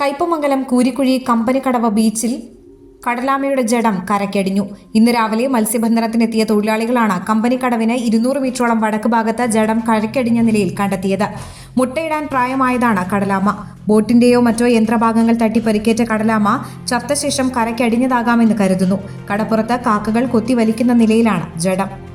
കയ്പമംഗലം കൂരിക്കുഴി കമ്പനിക്കടവ് ബീച്ചിൽ കടലാമയുടെ ജഡം കരക്കടിഞ്ഞു ഇന്ന് രാവിലെ മത്സ്യബന്ധനത്തിനെത്തിയ തൊഴിലാളികളാണ് കമ്പനിക്കടവിന് ഇരുന്നൂറ് മീറ്ററോളം വടക്ക് ഭാഗത്ത് ജഡം കരക്കടിഞ്ഞ നിലയിൽ കണ്ടെത്തിയത്. മുട്ടയിടാൻ പ്രായമായതാണ് കടലാമ. ബോട്ടിന്റെയോ മറ്റോ യന്ത്രഭാഗങ്ങൾ തട്ടി പരിക്കേറ്റ കടലാമ ചത്തശേഷം കരക്കടിഞ്ഞതാകാമെന്ന് കരുതുന്നു. കടപ്പുറത്ത് കാക്കകൾ കൊത്തിവലിക്കുന്ന നിലയിലാണ് ജഡം.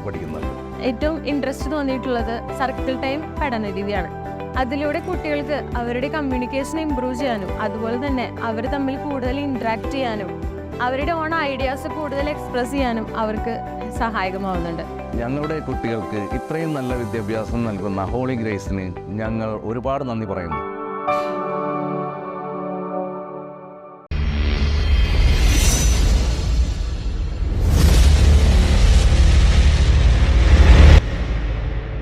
സ്കൂളിൽ പഠിക്കുന്നത് ഏറ്റവും ഇൻട്രസ്റ്റ് തോന്നിയിട്ടുള്ളത് സർക്കിൾ ടൈം പഠന രീതിയാണ് അതിലൂടെ കുട്ടികൾക്ക് അവരുടെ കമ്മ്യൂണിക്കേഷൻ ഇമ്പ്രൂവ് ചെയ്യാനും അതുപോലെ തന്നെ അവർ തമ്മിൽ കൂടുതൽ ഇൻട്രാക്ട് ചെയ്യാനും അവരുടെ ഓൺ ഐഡിയാസ് കൂടുതൽ എക്സ്പ്രസ് ചെയ്യാനും അവർക്ക് സഹായകമാവുന്നുണ്ട്. ഞങ്ങളുടെ കുട്ടികൾക്ക് ഇത്രയും നല്ല വിദ്യാഭ്യാസം നൽകുന്ന ഹോളി ഗ്രേസിന് ഞങ്ങൾ ഒരുപാട് നന്ദി പറയുന്നു.